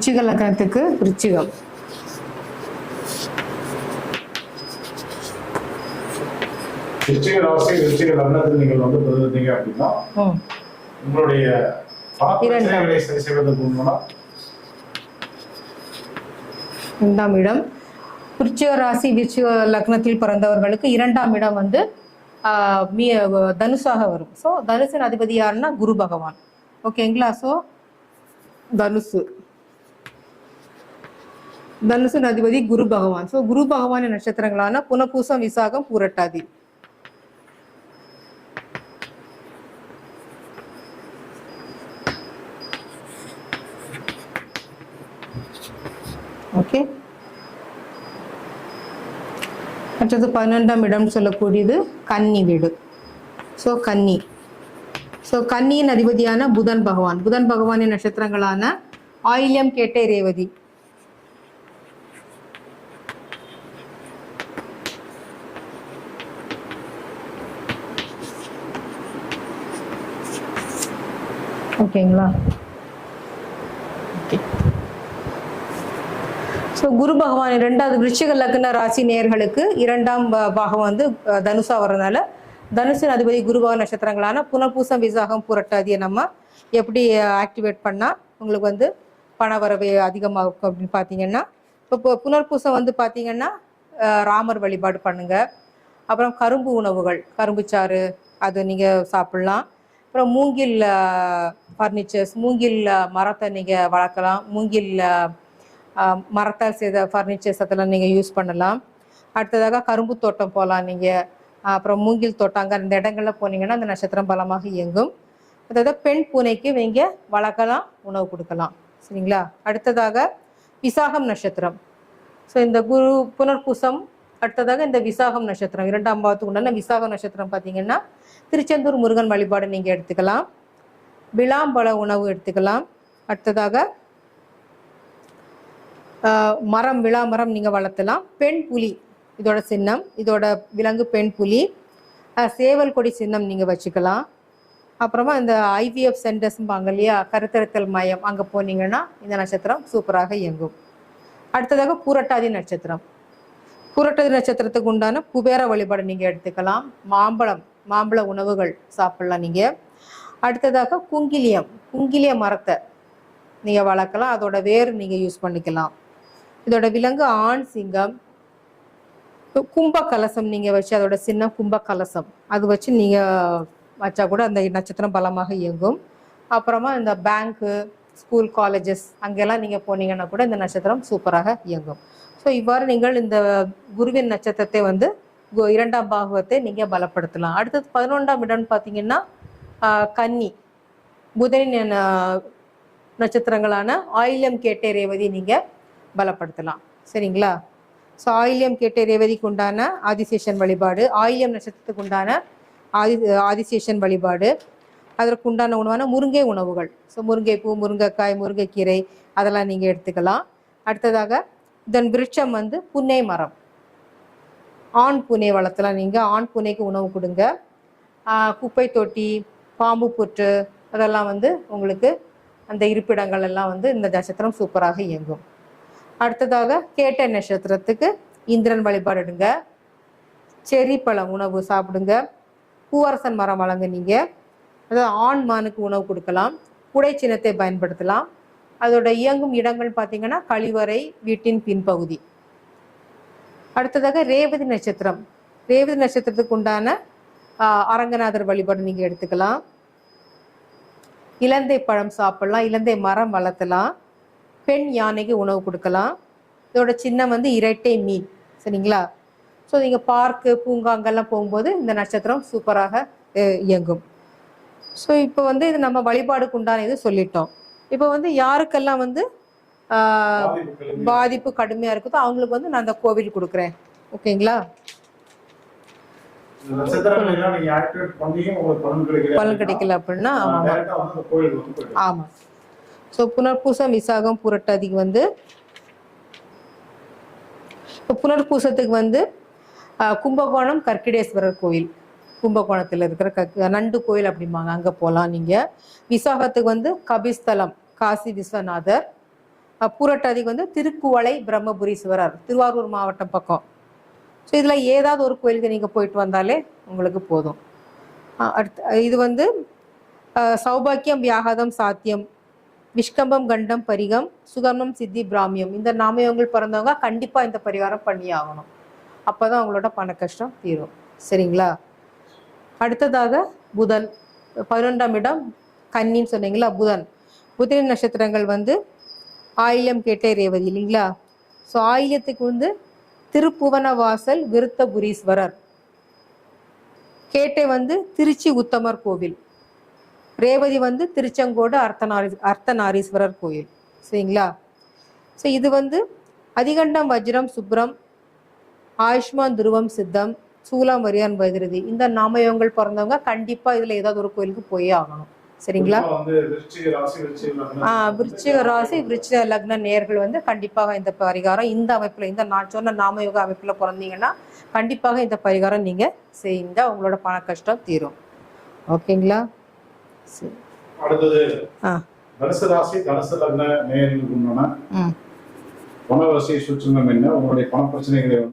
விருச்சிக லக்னத்துக்கு விருச்சிகம். விருச்சிக ராசி விருச்சிக லக்னத்தில் நீங்கள் வந்து பிறந்தீங்க அப்படின்னா உங்களுடைய இரண்டாம். பணப்பிரச்சனைகளை சரி செய்வதற்கு முன்னா இரண்டாம் இடம். விருச்சிக ராசி விருச்சிக லக்னத்தில் பிறந்தவர்களுக்கு இரண்டாம் இடம் வந்து ஆஹ், மீ தனுஷாக வரும். ஸோ தனுசின் அதிபதி யாருன்னா குரு பகவான். ஓகேங்களா? ஸோ தனுசு. தனுசு அதிபதி குரு பகவான். ஸோ குரு பகவானின் நட்சத்திரங்களான புனபூசம் விசாகம் பூரட்டாதி. ஓகே அடுத்தது பன்னெண்டாம் இடம் சொல்லக்கூடியது கன்னி வீடு. ஸோ கன்னி. ஸோ கன்னியின் அதிபதியான புதன் பகவான். புதன் பகவானின் நட்சத்திரங்களான ஆயில்யம் கேட்டை ரேவதி. ஓகேங்களா? ஓகே. ஸோ குரு பகவான் இரண்டாவது விருச்சிக லக்ன ராசி நேர்களுக்கு இரண்டாம் பாகம் வந்து அஹ், தனுசா வரதுனால தனுசின் அதிபதி குரு பகவான் நட்சத்திரங்களான புனர்பூசம் விசாகம் புரட்டாதியை நம்ம எப்படி ஆக்டிவேட் பண்ணால் உங்களுக்கு வந்து பண வரவு அதிகமாகும் அப்படின்னு பார்த்தீங்கன்னா இப்போ புனர்பூசம் வந்து பார்த்தீங்கன்னா ராமர் வழிபாடு பண்ணுங்க. அப்புறம் கரும்பு உணவுகள் கரும்புச்சாறு அது நீங்கள் சாப்பிட்லாம். அப்புறம் மூங்கில் ஃபர்னிச்சர்ஸ் மூங்கில் மரத்தை நீங்கள் வளர்க்கலாம். மூங்கில் மரத்தால் செய்த ஃபர்னிச்சர்ஸ் அதெல்லாம் நீங்கள் யூஸ் பண்ணலாம். அடுத்ததாக கரும்பு தோட்டம் போகலாம் நீங்கள் அப்புறம் மூங்கில் தோட்டம் அந்த இடங்களில் போனீங்கன்னா அந்த நட்சத்திரம் பலமாக இயங்கும். அதாவது பெண் பூனைக்கு நீங்கள் வளர்க்கலாம் உணவு கொடுக்கலாம். சரிங்களா? அடுத்ததாக விசாகம் நட்சத்திரம். ஸோ இந்த குரு புனர்பூசம் அடுத்ததாக இந்த விசாகம் நட்சத்திரம். இரண்டாம் பாவத்துக்கு உண்டான விசாகம் நட்சத்திரம் பார்த்தீங்கன்னா திருச்செந்தூர் முருகன் வழிபாடு நீங்கள் எடுத்துக்கலாம். விளாம்பழ உணவு எடுத்துக்கலாம். அடுத்ததாக மரம் விழா மரம் நீங்கள் வளர்த்தலாம். பெண் புலி இதோட சின்னம் இதோட விலங்கு பெண் புலி சேவல் கொடி சின்னம் நீங்கள் வச்சுக்கலாம். அப்புறமா இந்த ஐவிஎஃப் சென்டர்ஸ்பாங்க இல்லையா கருத்தரித்தல் மையம் அங்கே போனீங்கன்னா இந்த நட்சத்திரம் சூப்பராக இயங்கும். அடுத்ததாக பூரட்டாதி நட்சத்திரம். பூரட்டாதி நட்சத்திரத்துக்கு உண்டான குபேர வழிபாடு நீங்கள் எடுத்துக்கலாம். மாம்பழம் மாம்பழ உணவுகள் சாப்பிட்லாம் நீங்கள் அடுத்ததாக குங்கிலியம் குங்கிலிய மரத்தை நீங்கள் வளர்க்கலாம். அதோட வேர் நீங்கள் யூஸ் பண்ணிக்கலாம். இதோட விலங்கு ஆண் சிங்கம் கும்ப கலசம் நீங்கள் வச்சு அதோட சின்ன கும்ப கலசம் அது வச்சு நீங்கள் வச்சா கூட அந்த நட்சத்திரம் பலமாக இயங்கும். அப்புறமா இந்த பேங்க்கு ஸ்கூல் காலேஜஸ் அங்கெல்லாம் நீங்கள் போனீங்கன்னா கூட இந்த நட்சத்திரம் சூப்பராக இயங்கும். ஸோ இவ்வாறு நீங்கள் இந்த குருவின் நட்சத்திரத்தை வந்து இரண்டாம் பாகவத்தை நீங்கள் பலப்படுத்தலாம். அடுத்தது பதினொன்றாம் இடம்னு பார்த்தீங்கன்னா கன்னி. புதனின் நட்சத்திரங்களான ஆயில்யம் கேட்டை ரேவதி நீங்கள் பலப்படுத்தலாம். சரிங்களா? ஸோ ஆயில்யம் கேட்டை ரேவதிக்கு உண்டான ஆதிசேஷன் வழிபாடு ஆயில்யம் நட்சத்திரத்துக்கு உண்டான ஆதி ஆதிசேஷன் வழிபாடு அதற்கு உண்டான உணவான முருங்கை உணவுகள். ஸோ முருங்கைப்பூ முருங்கைக்காய் முருங்கைக்கீரை அதெல்லாம் நீங்கள் எடுத்துக்கலாம். அடுத்ததாக இதன் விருட்சம் வந்து புன்னை மரம். ஆண் பூனை வளர்த்தலாம் நீங்கள் ஆண் பூனைக்கு உணவு கொடுங்க. குப்பை தொட்டி பாம்பு புற்று அதெல்லாம் வந்து உங்களுக்கு அந்த இருப்பிடங்கள் எல்லாம் வந்து இந்த நட்சத்திரம் சூப்பராக இயங்கும். அடுத்ததாக கேட்ட நட்சத்திரத்துக்கு இந்திரன் வழிபாடுங்க செரி பழம் உணவு சாப்பிடுங்க. பூவரசன் மரம் வழங்க நீங்கள் அதாவது ஆண் மானுக்கு உணவு கொடுக்கலாம். குடை சின்னத்தை பயன்படுத்தலாம். அதோட இயங்கும் இடங்கள் பார்த்தீங்கன்னா கழிவறை வீட்டின் பின்பகுதி. அடுத்ததாக ரேவதி நட்சத்திரம். ரேவதி நட்சத்திரத்துக்கு உண்டான அரங்கநாதர் வழிபாடு நீங்க எடுத்துக்கலாம். இலந்தை பழம் சாப்பிடலாம் இலந்தை மரம் வளர்த்தலாம் பெண் யானைக்கு உணவு கொடுக்கலாம். இதோட சின்னம் வந்து இரட்டை மீன் சரிங்களா? ஸோ நீங்கள் பார்க்கு பூங்கா அங்கெல்லாம் போகும்போது இந்த நட்சத்திரம் சூப்பராக இயங்கும். ஸோ இப்போ வந்து இது நம்ம வழிபாடுக்கு உண்டான இது சொல்லிட்டோம். இப்போ வந்து யாருக்கெல்லாம் வந்து பாதிப்பு கடுமையாக இருக்குதோ அவங்களுக்கு வந்து நான் அந்த கோவில் கொடுக்குறேன். ஓகேங்களா இந்த நட்சத்திரங்கள் எல்லாம் நீங்க ஆக்டிவேட் பண்ணியும் உங்களுக்கு பலன் கிடைக்கல அப்படின்னா ஆமாம். ஆமாம். ஸோ புனர்பூசம் விசாகம் புரட்டாதிக்கு வந்து இப்போ புனர்பூசத்துக்கு வந்து கும்பகோணம் கற்கிடேஸ்வரர் கோயில். கும்பகோணத்தில் இருக்கிற கக் நண்டு கோயில் அப்படிம்பாங்க. அங்கே போகலாம் நீங்கள் விசாகத்துக்கு வந்து கபிஸ்தலம் காசி விஸ்வநாதர். பூரட்டாதிக்கு வந்து திருக்குவளை பிரம்மபுரீஸ்வரர் திருவாரூர் மாவட்டம் பக்கம். ஸோ இதில் ஏதாவது ஒரு கோயிலுக்கு நீங்கள் போயிட்டு வந்தாலே உங்களுக்கு போதும். அடுத்து இது வந்து சௌபாக்கியம் வியாகதம் சாத்தியம் விஷ்கம்பம் கண்டம் பரிகம் சுகர்மம் சித்தி பிராமியம். இந்த நாமயங்கள் பிறந்தவங்க கண்டிப்பாக இந்த பரிகாரம் பண்ணி ஆகணும். அப்போ தான் அவங்களோட பண கஷ்டம் தீரும். சரிங்களா? அடுத்ததாக புதன். பதினொன்றாம் இடம் கன்னின்னு சொன்னீங்களா புதன். புதன் நட்சத்திரங்கள் வந்து ஆயில்யம் கேட்டே ரேவதி இல்லைங்களா? ஸோ ஆயில்யத்துக்கு வந்து திருப்புவனவாசல் விருத்தபுரீஸ்வரர். கேட்டை வந்து திருச்சி உத்தமர் கோவில். ரேவதி வந்து திருச்செங்கோடு அர்த்தநாரி அர்த்தநாரீஸ்வரர் கோயில். சரிங்களா? ஸோ இது வந்து அதிகண்டம் வஜ்ரம் சுப்ரம் ஆயுஷ்மான் துருவம் சித்தம் சூலாம் வரியான் வைதிருதி. இந்த நாமயங்கள் பிறந்தவங்க கண்டிப்பாக இதில் ஏதாவது ஒரு கோயிலுக்கு போயே ஆகணும். சரிங்களா? விருச்சிக ராசி விருச்சிக லக்ன நேர்கள் வந்து கண்டிப்பாக இந்த பரிகாரம் இந்த அமைப்புல இந்த நான் சொன்ன நாமயோக அமைப்புல பிறந்தீங்கன்னா கண்டிப்பாக இந்த பரிகாரம் நீங்க செய்தா உங்களோட பண கஷ்டம் தீரும். ஓகேங்களா? சரி. அடுத்தது தனுசு ராசி லக்ன உண்டான என்ன? உங்களுடைய பண பிரச்சனைகளை